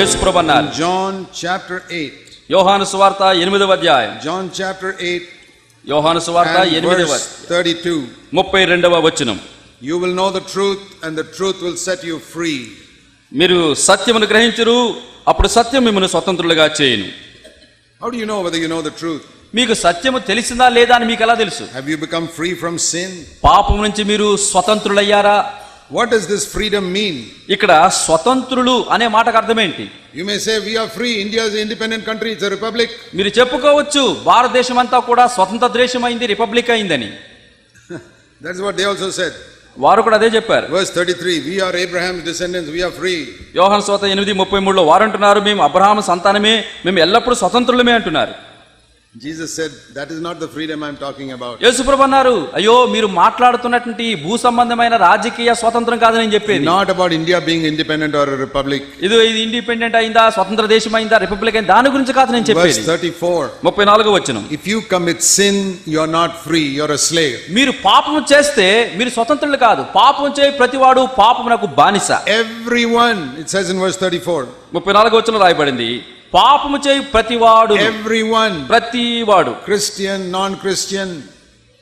యేసుప్రభు అన్నారు. John chapter 8 యోహాను సువార్త 8వ అధ్యాయం. జాన్ చాప్టర్ 8 యోహాను సువార్త 8వ అధ్యాయం. 32వ వచనం. You will know the truth and the truth will set you free మీరు సత్యమును గ్రహించరు అప్పుడు సత్యం మిమ్మల్ని స్వతంత్రులుగా చేయను. మీకు సత్యము తెలిసిందా లేదా అని మీకు ఎలా తెలుసు? హావ్ యు బికమ్ ఫ్రీ పాపం నుంచి మీరు స్వతంత్రులయ్యారా? What is this freedom mean ఇక్కడ స్వతంత్రులు అనే మాటకు అర్థం ఏంటి you may say we are free India is independent country it's republic మీరు చెప్పుకోవచ్చు భారతదేశం అంతా కూడా స్వతంత్ర దేశం అయింది రిపబ్లిక్ అయిందని. That's what they also said వారు కూడా అదే చెప్పారు. Verse 33 we are Abraham descendants we are free యోహాను సువార్త 8:33 లో వారు అంటున్నారు మేము అబ్రహాము సంతానమే మేము ఎల్లప్పుడూ స్వతంత్రులమే అంటున్నారు. Jesus said, That is not the freedom I'm talking about. యేసుప్రభు అన్నారు అయ్యో మీరు మాట్లాడుతున్నటువంటి భూ సంబంధమైన రాజకీయ స్వతంత్రం కాదని నేను చెప్పేది Not about India being independent or a republic. ఇది ఇది ఇండిపెండెంట్ అయిందా స్వతంత్ర దేశం అయిందా రిపబ్లిక్ అయిందా దాని గురించి కాదు నేను Verse చెప్పేది 34 ముప్పై నాలుగో వచ్చిన If you commit sin, you're not free. You're a slave. మీరు పాపం చేస్తే మీరు స్వతంత్రులు కాదు పాపం చేయి ప్రతివాడు పాపమునకు బానిస Everyone, it says in verse 34, ముప్పై నాలుగో వచ్చిన రాయబడింది పాపము చేయు ప్రతివాడు ఎవ్రీవన్ ప్రతివాడు. క్రిస్టియన్ నాన్ క్రిస్టియన్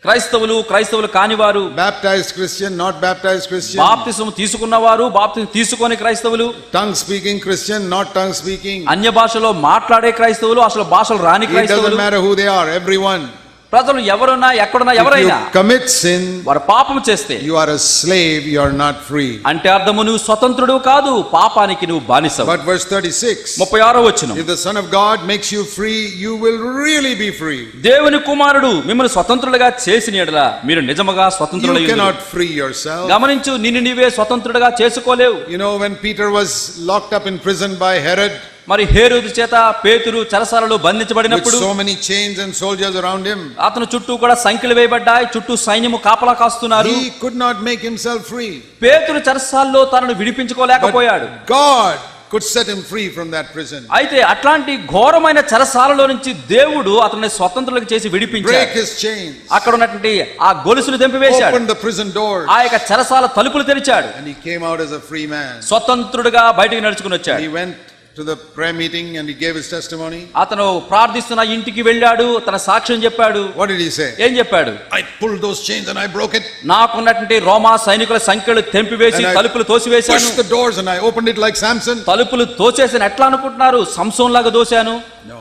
క్రైస్తవులు క్రైస్తవులు కానివారు. Baptize Christian not baptize Christian బాప్తిసం తీసుకున్నవారు బాప్తిసం తీసుకొని క్రైస్తవులు. Tongue speaking Christian not tongue speaking అన్య భాషలో మాట్లాడే క్రైస్తవులు అసలు భాషలు రాని క్రైస్తవులు it doesn't matter who they are everyone ప్రజలు ఎవరున్నా ఎక్కడున్నా If ఎవరైనా you commit sin, వారు పాపం చేస్తే you are a slave, you are not free. అంటే అర్థము నువ్వు స్వతంత్రుడు కాదు పాపానికి నువ్వు బానిసవు But verse 36 ముప్పై ఆరో వచ్చిన If the Son of God makes you free, you will really be free. దేవుని కుమారుడు మిమ్మల్ని స్వతంత్రులుగా చేసిన ఎడల మీరు నిజముగా You స్వతంత్రులు cannot free yourself. గమనించు నిన్ను నీవే స్వతంత్రుడుగా చేసుకోలేవు You know, when Peter was locked up in prison by Herod, మరి హేరోదు చేత పేతురు చెరసాలలో బంధించబడినప్పుడు so many chains and soldiers around him, అతను చుట్టూ కూడా సంఖ్యలు వేయబడ్డాయి చుట్టూ సైన్యము కాపలా కాస్తున్నారు. he could not make himself free. పేతురు చెరసాల్లో తనను విడిపించుకోలేకపోయాడు. God could set him free from that prison. అయితే అట్లాంటి ఘోరమైన చెరసాలలో నుంచి దేవుడు అతన్ని స్వతంత్రులకు చేసి విడిపించాడు. అక్కడ ఉన్నటువంటి ఆ గొలుసులు తెంపివేశాడు open the prison doors, ఆ యొక్క చెరసాల తలుపులు తెరిచాడు. And he came out as a free man. స్వతంత్రుడుగా బయటికి నడుచుకుని వచ్చాడు. He went to the prayer meeting and he gave his testimony. అతను ప్రార్థిస్తున్న ఇంటికి వెళ్ళాడు తన సాక్ష్యం చెప్పాడు What did he say? ఏం చెప్పాడు I pulled those chains and I broke it. నాకున్నటువంటి రోమా సైనికుల సంఖ్యలు తెంపివేసి And I తలుపులు తోసివేశాను pushed the doors and I opened it like Samson. తలుపులు తోసేసిన ఎట్లా అనుకుంటున్నారు సంసోన్ లాగా దోశాను No.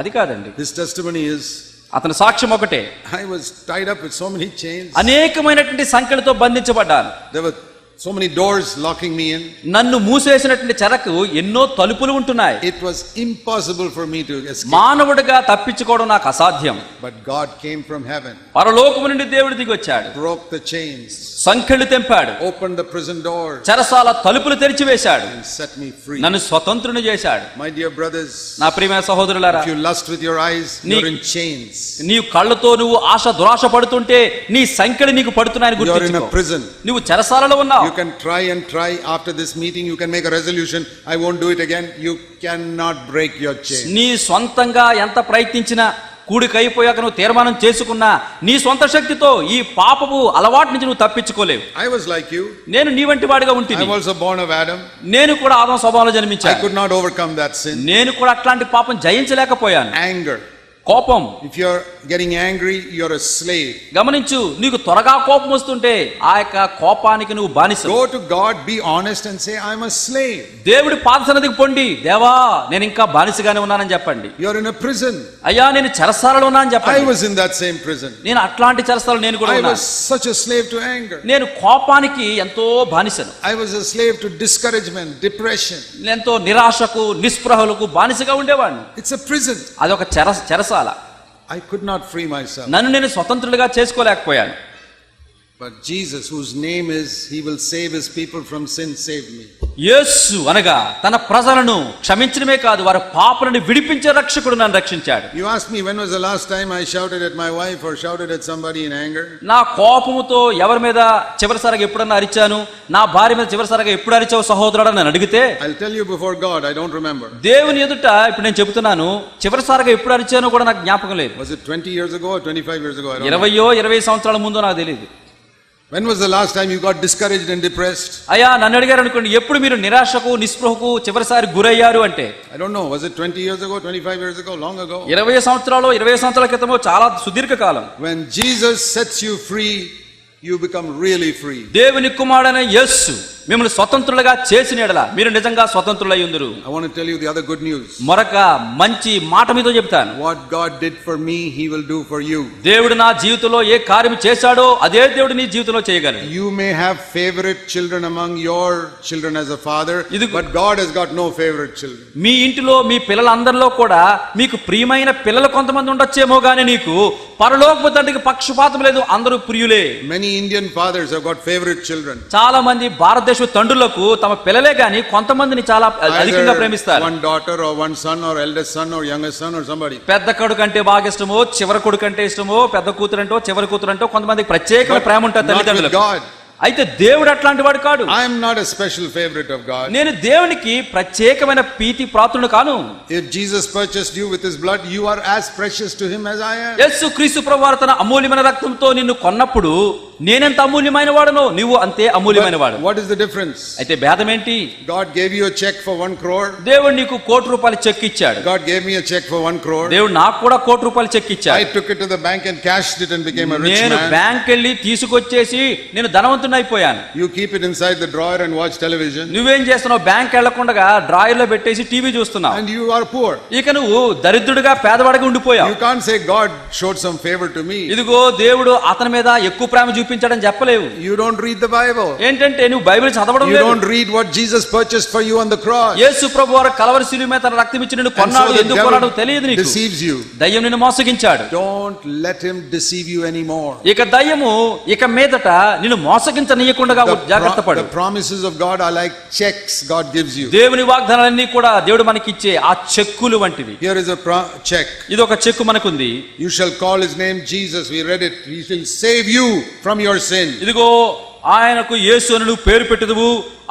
అది కాదండి His testimony is అతని సాక్ష్యం ఒకటే I was tied up with so many chains. అనేకమైనటువంటి సంఖ్యలతో బంధించబడ్డాను There were so many doors locking me in నన్ను మూసేసినటువంటి చెరకు ఎన్నో తలుపులు ఉంటున్నాయి. It was impossible for me to మానవుడిగా తప్పించుకోవడం నాకు అసాధ్యం. But God came from heaven పరలోకము నుండి దేవుడు దిగి వచ్చాడు బ్రోక్ ద చైన్స్ సంఖ్యలు తెంపాడు. ఓపెన్ ద ప్రిజన్ డోర్ చెరసాల తలుపులు తెరిచి వేశాడు సెట్ మీ ఫ్రీ నన్ను స్వతంత్రుని చేశాడు. మై డియర్ బ్రదర్స్ నా ప్రియమైన సహోదరులారా you lust with your eyes you in chains నీ కళ్ళతో నువ్వు ఆశ దురాశ పడుతుంటే నీ సంఖ్యలు నీకు పడుతున్నాయని ప్రిజన్ నువ్వు చెరసాలలో ఉన్నావు. You can try and try after this meeting you can make a resolution I won't do it again you can not break your chain నీ సొంతంగా ఎంత ప్రయత్నించినా కూడికి అయిపోయాక నువ్వు తీర్మానం చేసుకున్నా నీ సొంత శక్తితో ఈ పాపపు అలవాటు నుంచి నువ్వు తప్పించుకోలేవు. ఐ వాస్ లైక్ యు నేను నీ వంటి వాడిగా ఉంటిని. నేను కూడా ఆదం స్వభావంలో జన్మించాను I not overcome that sin నేను కూడా అట్లాంటి పాపం జయించలేకపోయాను. కోపం. If you are getting angry you are a slave గమనించు నీకు త్వరగా కోపం వస్తుంటే ఆ యొక్క కోపానికి నువ్వు బానిస go to God be honest and say I am a slave దేవుడి పాదసన్నిధికి పొండి దేవా నేను ఇంకా బానిసగానే ఉన్నానని చెప్పండి. You are in a prison అయ్యా నేను చెరసాలలో ఉన్నానని చెప్పండి. I was in that same prison నేను అట్లాంటి చెరసాలలో నేను కూడా ఉన్నా. I was such a slave to anger నేను కోపానికి ఎంతో బానిసను. I was a slave to discouragement depression నేను ఎంతో నిరాశకు నిస్పృహలకు బానిసగా ఉండేవాడిని. ఇట్స్ ఎ ప్రిజన్ అది ఒక చెరస చెరసా. చెర చెరసాల I could not free myself. నన్ను నేను స్వతంత్రులుగా చేసుకోలేకపోయాను but Jesus whose name is he will save his people from sin save me యేసు అనగా తన ప్రజలను క్షమించడమే కాదు వారి పాపలను విడిపించే రక్షకుడు నన్ను రక్షించాడు. You ask me when was the last time I shouted at my wife or shouted at somebody in anger నా కోపముతో ఎవరి మీద చివరిసారిగా ఎప్పుడన్నా అరిచాను? నా భార్య మీద చివరిసారిగా ఎప్పుడు అరిచావు సహోదరుడు నన్ను అడిగితే I tell you before God I don't remember దేవుని ఎదుట ఇప్పుడు నేను చెప్తున్నాను చివరిసారిగా ఎప్పుడు అరిచానో కూడా నాకు జ్ఞాపకం లేదు. Was it 20 years ago 25 years ago 20 సంవత్సరాల ముందు నాకు తెలియదు When was the last time you got discouraged and depressed? అయ్యా నన్ను అడిగారు అనుకోండి ఎప్పుడు మీరు నిరాశకు నిస్పృహకు చివరిసారి గురయ్యారు అంటే I don't know. Was it 20 years ago, 25 years ago, long ago? ఇరవై సంవత్సరాలు ఇరవై సంవత్సరాల క్రితమో చాలా సుదీర్ఘ కాలం When Jesus sets you free, you become really free. దేవుని కుమారుడైన యేస్సు మిమ్మల్ని స్వతంత్రులుగా చేసిన మీరు నిజంగా స్వతంత్రులై ఉందరు. ఐ వాంట్ గుడ్ న్యూస్ మరొక మంచి మాట మీద చెప్తాను. What God did for me he will do for you దేవుడు నా జీవితంలో ఏ కార్యం చేశాడో అదే దేవుడు నీ జీవితంలో చేయగలడు. You may have favourite children among your children as a father ఇది but God has got no favourite children మీ ఇంటిలో మీ పిల్లలందరిలో కూడా మీకు ప్రియమైన పిల్లలు కొంతమంది ఉండొచ్చేమో గానీ నీకు పరలోకపు తండ్రికి పక్షపాతం లేదు అందరూ ప్రియులే Many Indian fathers have got favorite children. చాలా మంది భారతదేశ తండ్రులకు తమ పిల్లలే గాని కొంతమందిని చాలా అధికంగా ప్రేమిస్తారు one daughter or one son or eldest son or youngest son or somebody. పెద్ద కొడుకు అంటే బాగా ఇష్టమో చివరి కొడుకు అంటే ఇష్టమో పెద్ద కూతురు అంటో చివరి కూతురు అంటో కొంతమందికి ప్రత్యేకమైన ప్రేమ ఉంటుంది తల్లిదండ్రులకు God. అయితే దేవుడు అట్లాంటి వాడు కాడు. I'm not a special favourite of God నేను దేవునికి ప్రత్యేకమైన ప్రీతి ప్రాప్తుడు కాను. If Jesus purchased you with his blood you are as precious to him as I am యేసు క్రీస్తు ప్రభువారు అమూల్యమైన రక్తంతో నిన్ను కొన్నప్పుడు నేనెంత అమూల్యమైన వాడనో నువ్వు అంతే అమూల్యమైన వాడు. వాట్ ఇస్ ద డిఫరెన్స్ అయితే భేదం ఏంటి God gave you cheque for 1 crore దేవుడు నీకు కోటి రూపాయలు చెక్ ఇచ్చాడు. God gave me a cheque for 1 crore దేవుడు నాకు కూడా కోటి రూపాయలు చెక్ ఇచ్చాడు. I took it to the bank and cash it and became a rich man నేను బ్యాంక్ వెళ్ళి తీసుకొచ్చేసి నేను ధనవంతుని అయిపోయాను you keep it inside the drawer and watch television నువ్వు ఏం చేస్తున్నావు? బ్యాంక్ వెళ్ళకుండా డ్రాయర్లో పెట్టేసి టీవీ చూస్తున్నావు. అండ్ యు ఆర్ పూర్ ఇక నువ్వు దరిద్రుడిగా పేదవాడిగా ఉండిపోయావు. You can't say God showed some favour to me ఇదిగో దేవుడు అతని మీద ఎక్కువ ప్రేమ చూపి చూపించాడని చెప్పలేవు You don't read the Bible. ఏంటంటే నువ్వు బైబిల్ చదవడం You లేదు don't read what Jesus purchased for you on the cross. యేసు ప్రభు వారు కలవరి శిలువ మీద తన రక్తం ఇచ్చి నిన్ను And కొన్నాడు so the ఎందుకు కొన్నాడు devil తెలియదు నీకు deceives you. దయ్యం నిన్ను మోసగించాడు Don't let him deceive you anymore. ఇక దయ్యము ఇక మీదట నిన్ను మోసగించనీయకుండా The, జాగ్రత్త pro- పడు the promises of God are like checks God gives you. దేవుని వాగ్దానాలన్నీ కూడా దేవుడు మనకిచ్చే ఆ చెక్కులు వంటివి Here is a pro- check. ఇది ఒక చెక్కు మనకుంది You shall call his name Jesus. We read it. He shall save you your sin. ఇదిగో ఆయనకు యేసు అని నువ్వు పేరు పెట్టుదువు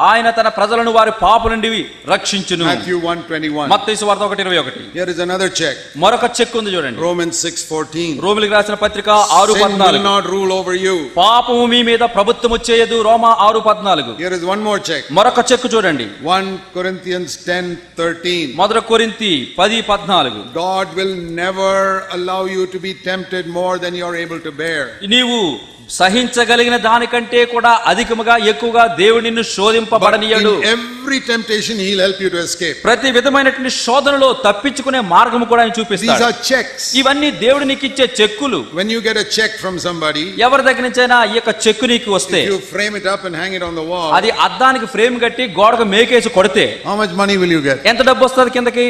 ఆయన తన ప్రజలను వారి పాప నుండి రక్షించును Matthew 121. మత్తయి వార్త ఒకటి ఇరవై ఒకటి Here is another check. మరొక చెక్ ఉంది చూడండి Romans 6:14. రోమిలికి రాసిన పత్రిక ఆరు Sin will పద్నాలుగు not rule over you. పాపము మీ మీద ప్రభుత్వము చేయదు రోమా ఆరు పద్నాలుగు Here is one more check. మరొక చెక్ చూడండి 1 Corinthians 10:13. మొదటి కొరింతి పది పద్నాలుగు God will never allow you to be tempted more than you are able to bear. నీవు సహించగలిగిన దానికంటే కూడా అధికముగా ఎక్కువగా దేవుడు నిన్ను శోధింపబడనీయడు every temptation, He'll help you to escape. ప్రతి విధమైనటువంటి శోధనలో తప్పించుకునే మార్గము కూడా ఆయన చూపిస్తాడు are checks. ఇవన్నీ దేవుడు నీకు ఇచ్చే చెక్కులు When you get a check from somebody, ఎవరి దగ్గర నుంచైనా ఈ యొక్క చెక్కు నీకు వస్తే you frame it up and hang it on the wall, అది అద్దానికి ఫ్రేమ్ కట్టి గోడకు మేకేసి కొడితే how much money will you get? ఎంత డబ్బు వస్తుంది కిందకి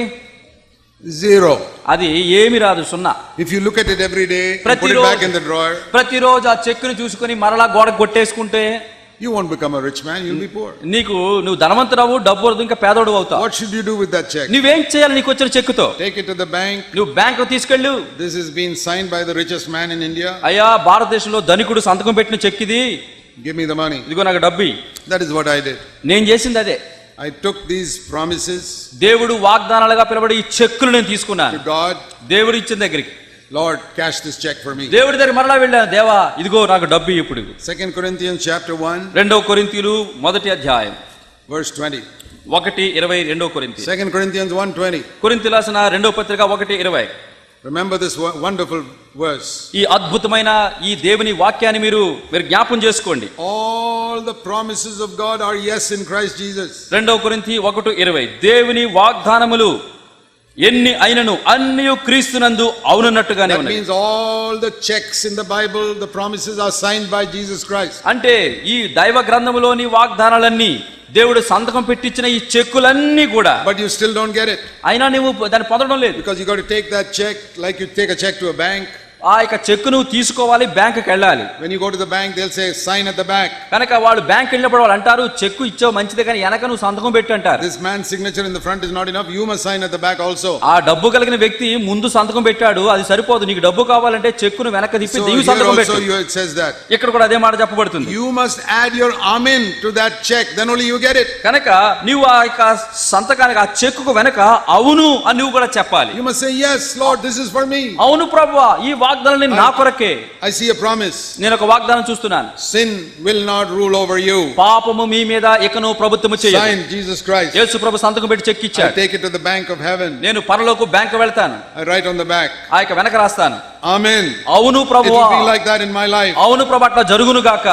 Zero. అది ఏమి రాదు సున్నా at it every day, and put it ప్రతిరోజు- back in the drawer, ప్రతిరోజు ఆ చెక్కుని చూసుకొని మరలా గోడకు కొట్టేసుకుంటే you won't become a rich man, you'll be poor. నీకు నువ్వు ధనవంతురావు డబ్బు వరదు ఇంకా పేదోడు అవుతావు What should you do with that check? నువ్వేం చేయాలి నీకు వచ్చిన చెక్కుతో Take it to the bank. నువ్వు బ్యాంకు తీసుకెళ్ళు This is being signed by the richest man in India. అయ్యా భారతదేశంలో ధనికుడు సంతకం పెట్టిన చెక్ ఇది Give me the money. ఇదిగో నాకు డబ్బు. That is what I did. నేను చేసింది అదే ఐ టుక్ దీస్ ప్రామిసెస్ దేవుడు వాగ్దానాలుగా పిలబడి ఈ చెక్కులు నేను తీసుకున్నాను. గాడ్ దేవుడు ఇచ్చిన దగ్గరికి. Lord cash this cheque for me దేవుడి దగ్గర మరలా వెళ్ళాను. దేవా ఇదిగో నాకు డబ్బు ఇప్పుడు. సెకండ్ కొరింథియన్స్ చాప్టర్ 1 రెండో కొరింథీయులు మొదటి అధ్యాయం. వర్స్ 20 ఒకటి ఇరవై రెండో కొరింతి సెకండ్ కొరింతియన్స్ వన్ ట్వంటీ కొరింతి రాసిన రెండో పత్రిక ఒకటి ఇరవై. రిమెంబర్ దిస్ వండర్ఫుల్ ఈ అద్భుతమైన ఈ దేవుని వాక్యాన్ని మీరు మీరు జ్ఞాపం చేసుకోండి All the promises of God are yes in Christ Jesus. రెండవ కొరింతి ఒకటి ఇరవై దేవుని వాగ్దానములు ఎన్ని అయినను అన్ని క్రీస్తునందు అవునన్నట్టుగానే That ఉన్నాయి means all the checks in the Bible, the promises are signed by Jesus Christ. అంటే ఈ దైవ గ్రంథములోని వాగ్దానాలన్నీ దేవుడు సంతకం పెట్టించిన ఈ చెక్కులన్నీ కూడా But you still don't get it అయినా నువ్వు దాన్ని పొందడం లేదు because you got to take that check like you take a check to a bank. ఆ యొక్క చెక్ నువ్వు తీసుకోవాలి బ్యాంక్కి వెళ్ళాలి. When you go to the bank they will say sign at the bank కనుక వాళ్ళు బ్యాంక్ వెళ్ళినప్పుడు వాళ్ళు అంటారు చెక్ ఇచ్చావు మంచిదే కానీ వెనక నువ్వు సంతకం పెట్టు అంటారు. This man signature in the front is not enough you must sign at the back also ఆ డబ్బు కలిగిన వ్యక్తి ముందు సంతకం పెట్టాడు అది సరిపోదు. నీకు డబ్బు కావాలంటే చెక్ను వెనక తిప్పి దేవు సంతకం పెట్టు. సో ఇట్ సేస్ దట్ ఇక్కడ కూడా అదే మాట చెప్పబడుతుంది. You must add your amen to that cheque then only you get it కనుక నీవు ఆ యొక్క సంతకానికి ఆ చెక్కు వెనక అవును అని నువ్వు కూడా చెప్పాలి. You must say yes lord this is for me. అవును ప్రభువా ఈ వాగ్దానాన్ని నా కొరకే ఐ సీ ఎ ప్రామిస్ నేను ఒక వాగ్దానం చూస్తున్నాను. Sin will not rule over you పాపము మీ మీద ఇకను ప్రభుత్వము చేయదు. సైన్ జీసస్ క్రైస్ యేసు ప్రభు సంతకం పెట్టి చెక్ ఇచ్చాడు. Take it to the bank of heaven నేను పరలోకు బ్యాంక్ వెళ్తాను. I write on the back ఆ వెనక రాస్తాను. ఆమేన్ అవును ప్రభువా it will be like that in my life అవును ప్రభు అట్లా జరుగును గాక.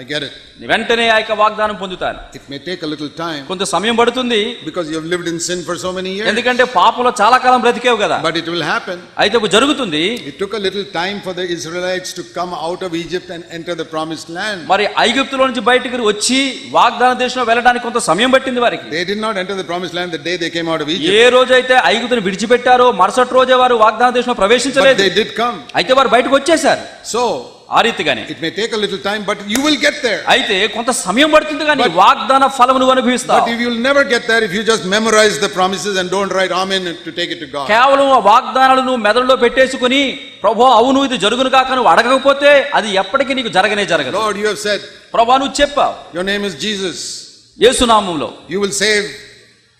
I get it. వెంటనే ఆ యొక్క వాగ్దానం పొందుతాను It may take a little time కొంత సమయం పడుతుంది because you have lived in sin for so many years. ఎందుకంటే పాపంలో చాలా కాలం బ్రతికేవు కదా But it will happen. అయితే జరుగుతుంది It took a little time for the Israelites to come out of Egypt and enter the promised land. మరి ఐగుప్తులో నుంచి బయటికి వచ్చి వాగ్దాన దేశంలో వెళ్ళడానికి కొంత సమయం పట్టింది వారికి They did not enter the promised land the day they came out of Egypt. ఏ రోజైతే ఐగుప్తుని విడిచిపెట్టారో మరుసటి రోజే వారు వాగ్దాన దేశంలో ప్రవేశించలేదు they did come. అయితే వారు బయటకు వచ్చేసారు So ఆ రీతిగానే. It may take little time but you will get there అయితే కొంత సమయం పడుతుంది కానీ వాగ్దాన ఫలమును అనుభవిస్తావు. But you will never get there if you just memorise the promises and don't write amen to take it to God కేవలం ఆ వాగ్దానాలను మెదడులో పెట్టేసుకొని ప్రభు అవును ఇది జరుగును కాకను అడగకపోతే అది ఎప్పటికీ నీకు జరగనే జరగదు. లార్డ్ యు హావ్ సెడ్ ప్రభువా నువ్వు చెప్పావు. యువర్ నేమ్ ఇస్ జీసస్ యేసు నామములో యు విల్ సేవ్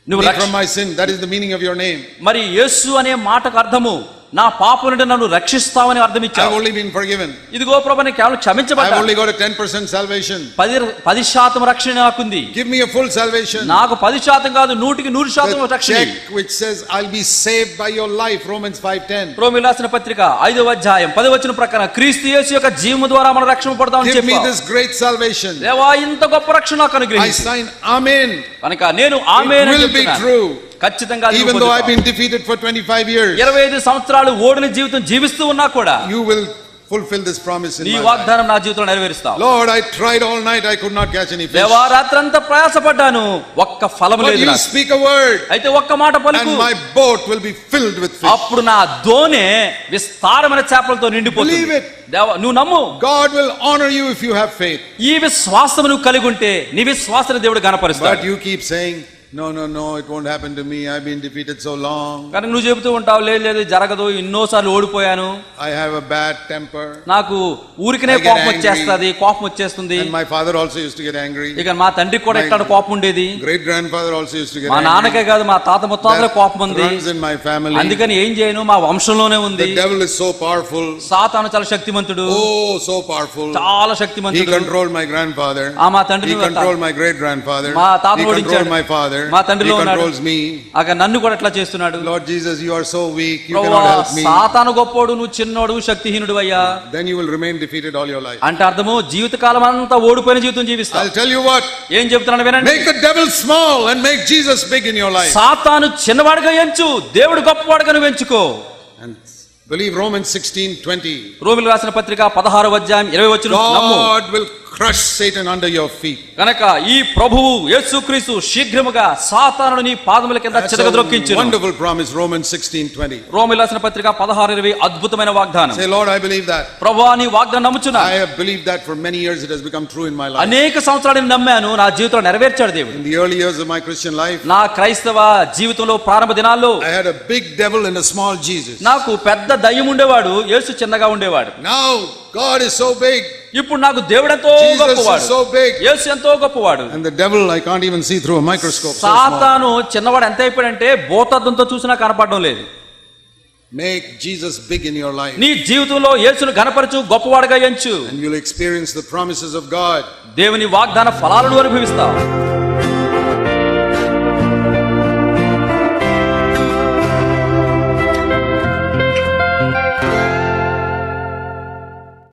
నువ్వు రక్షణ my that is the meaning of your name మరి యేసు అనే మాటకు అర్థము నా పాపం నుండి నన్ను రక్షిస్తావని అర్థం ఇచ్చావు only been forgiven. ఇదిగో నేను కేవలం క్షమించబడ్డా only got a 10% salvation. పది పది శాతం రక్షణ నాకుంది Give me a full salvation. నాకు పది శాతం కాదు నూటికి నూరు శాతం The రక్షణ check which says, I'll be saved by your life, Romans 5.10. రోమిలు రాసిన పత్రిక ఐదవ అధ్యాయం పది వచ్చిన ప్రకారం క్రీస్తు యేసు యొక్క జీవము ద్వారా మనం రక్షణ Give me చెప్పావు this great salvation. దేవా ఇంత గొప్ప రక్షణ నాకు అనుగ్రహించు sign Amen. కనుక నేను ఆమె It will be true. ఖచ్చితంగా though I've పొందుతావు. been defeated for 25 years, ఇరవై ఐదు సంవత్సరాలు ఓడిన జీవితం జీవిస్తూ ఉన్నా కూడా you will fulfill this promise in నీ. వాగ్దానం నా జీవితంలో నెరవేరుస్తావు Lord, I tried all night. I could not catch any fish. దేవా రాత్రంతా ప్రయాసపడ్డాను ఒక్క ఫలం But లేదు you speak a word అయితే ఒక్క మాట పలుకు and my boat will be filled with fish. అప్పుడు నా దోణె విస్తారమైన చేపలతో నిండిపోతుంది Believe it. దేవా నువ్వు నమ్ము God will honor you if you have faith. ఈ విశ్వాసం నువ్వు కలిగి ఉంటే నీ విశ్వాసాన్ని దేవుడు But గనపరుస్తాడు you keep saying, no, no, no, it won't happen to me. I've been defeated so long. కానీ నువ్వు చెబుతూ ఉంటావు లేదు లేదు జరగదు ఎన్నోసార్లు ఓడిపోయాను I have a bad temper. నాకు ఊరికనే I get కోపం angry. వచ్చేస్తది కోపం వచ్చేస్తుంది And my father also used to get angry. ఇక మా తండ్రికి కూడా My- ఎక్కడ కోపం ఉండేది Great grandfather also used to get మా angry. నాన్నకే కాదు మా తాత ముత్తాతలే కోపం That ఉంది runs in my family. అందుకని ఏం చేయను మా వంశంలోనే ఉంది The devil is so powerful. సాతాను చాలా శక్తిమంతుడు Oh, so powerful. చాలా He శక్తిమంతుడు controlled my grandfather. ఆ, మా తండ్రిని He కూడా controlled my great grandfather. మా తాత He ఓడించాడు. controlled my father. మా తండ్రిలో ఉన్నాడు. me. అక నన్ను కూడా ఎట్లా చేస్తున్నాడు Jesus, you are so weak. You ప్రభువా, cannot help me. సాతాను గొప్పోడు నువ్వు చిన్నోడు శక్తిహీనుడు అయ్యా Then you will remain defeated all your life. అంటే అర్థము జీవితకాలం అంతా ఓడిపోయిన జీవితం జీవిస్తా I'll tell you what. ఏం చెప్తున్నాను వినండి Make the devil small and make Jesus big in your life. సాతాను చిన్నవాడుగా ఎంచు దేవుడు గొప్పవాడుగా నువ్వు ఎంచుకో believe Romans 16 20. రోమిలు రాసిన పత్రిక పదహారు అధ్యాయం ఇరవై వచ్చిన నమ్ము God will crush Satan under your feet. కనుక ఈ ప్రభువు యేసుక్రీస్తు శీఘ్రముగా సాతానుని నీ పాదముల కింద That's చిరగద్రొక్కించు a wonderful promise, Romans 16 20. రోమిలు రాసిన పత్రిక పదహారు ఇరవై అద్భుతమైన వాగ్దానం Say, Lord, I believe that. ప్రభువా నీ వాగ్దానం నమ్ముచున్నా I have believed that for many years. It has become true in my life. అనేక సంవత్సరాలు నమ్మాను నా జీవితంలో నెరవేర్చాడు దేవుడు In the early years of my Christian life, నా క్రైస్తవ జీవితంలో ప్రారంభ దినాల్లో I had a big devil and a small Jesus. నాకు పెద్ద దయ్యం ఉండేవాడు యేసు చిన్నగా ఉండేవాడు Now, God is so big. ఇప్పుడు నాకు దేవుడు ఎంతో గొప్పవాడు. యేసు ఎంతో గొప్పవాడు. And the devil I can't even see through a microscope సాతాను చిన్నవాడు ఎంత అయిపోయాడంటే భూతద్దంతో చూసినా కనపడడం లేదు. Make Jesus big in your life నీ జీవితంలో యేసును గణపరచు గొప్పవాడుగా ఎంచు. And you will experience the promises of God దేవుని వాగ్దాన ఫలాలను అనుభవిస్తావు.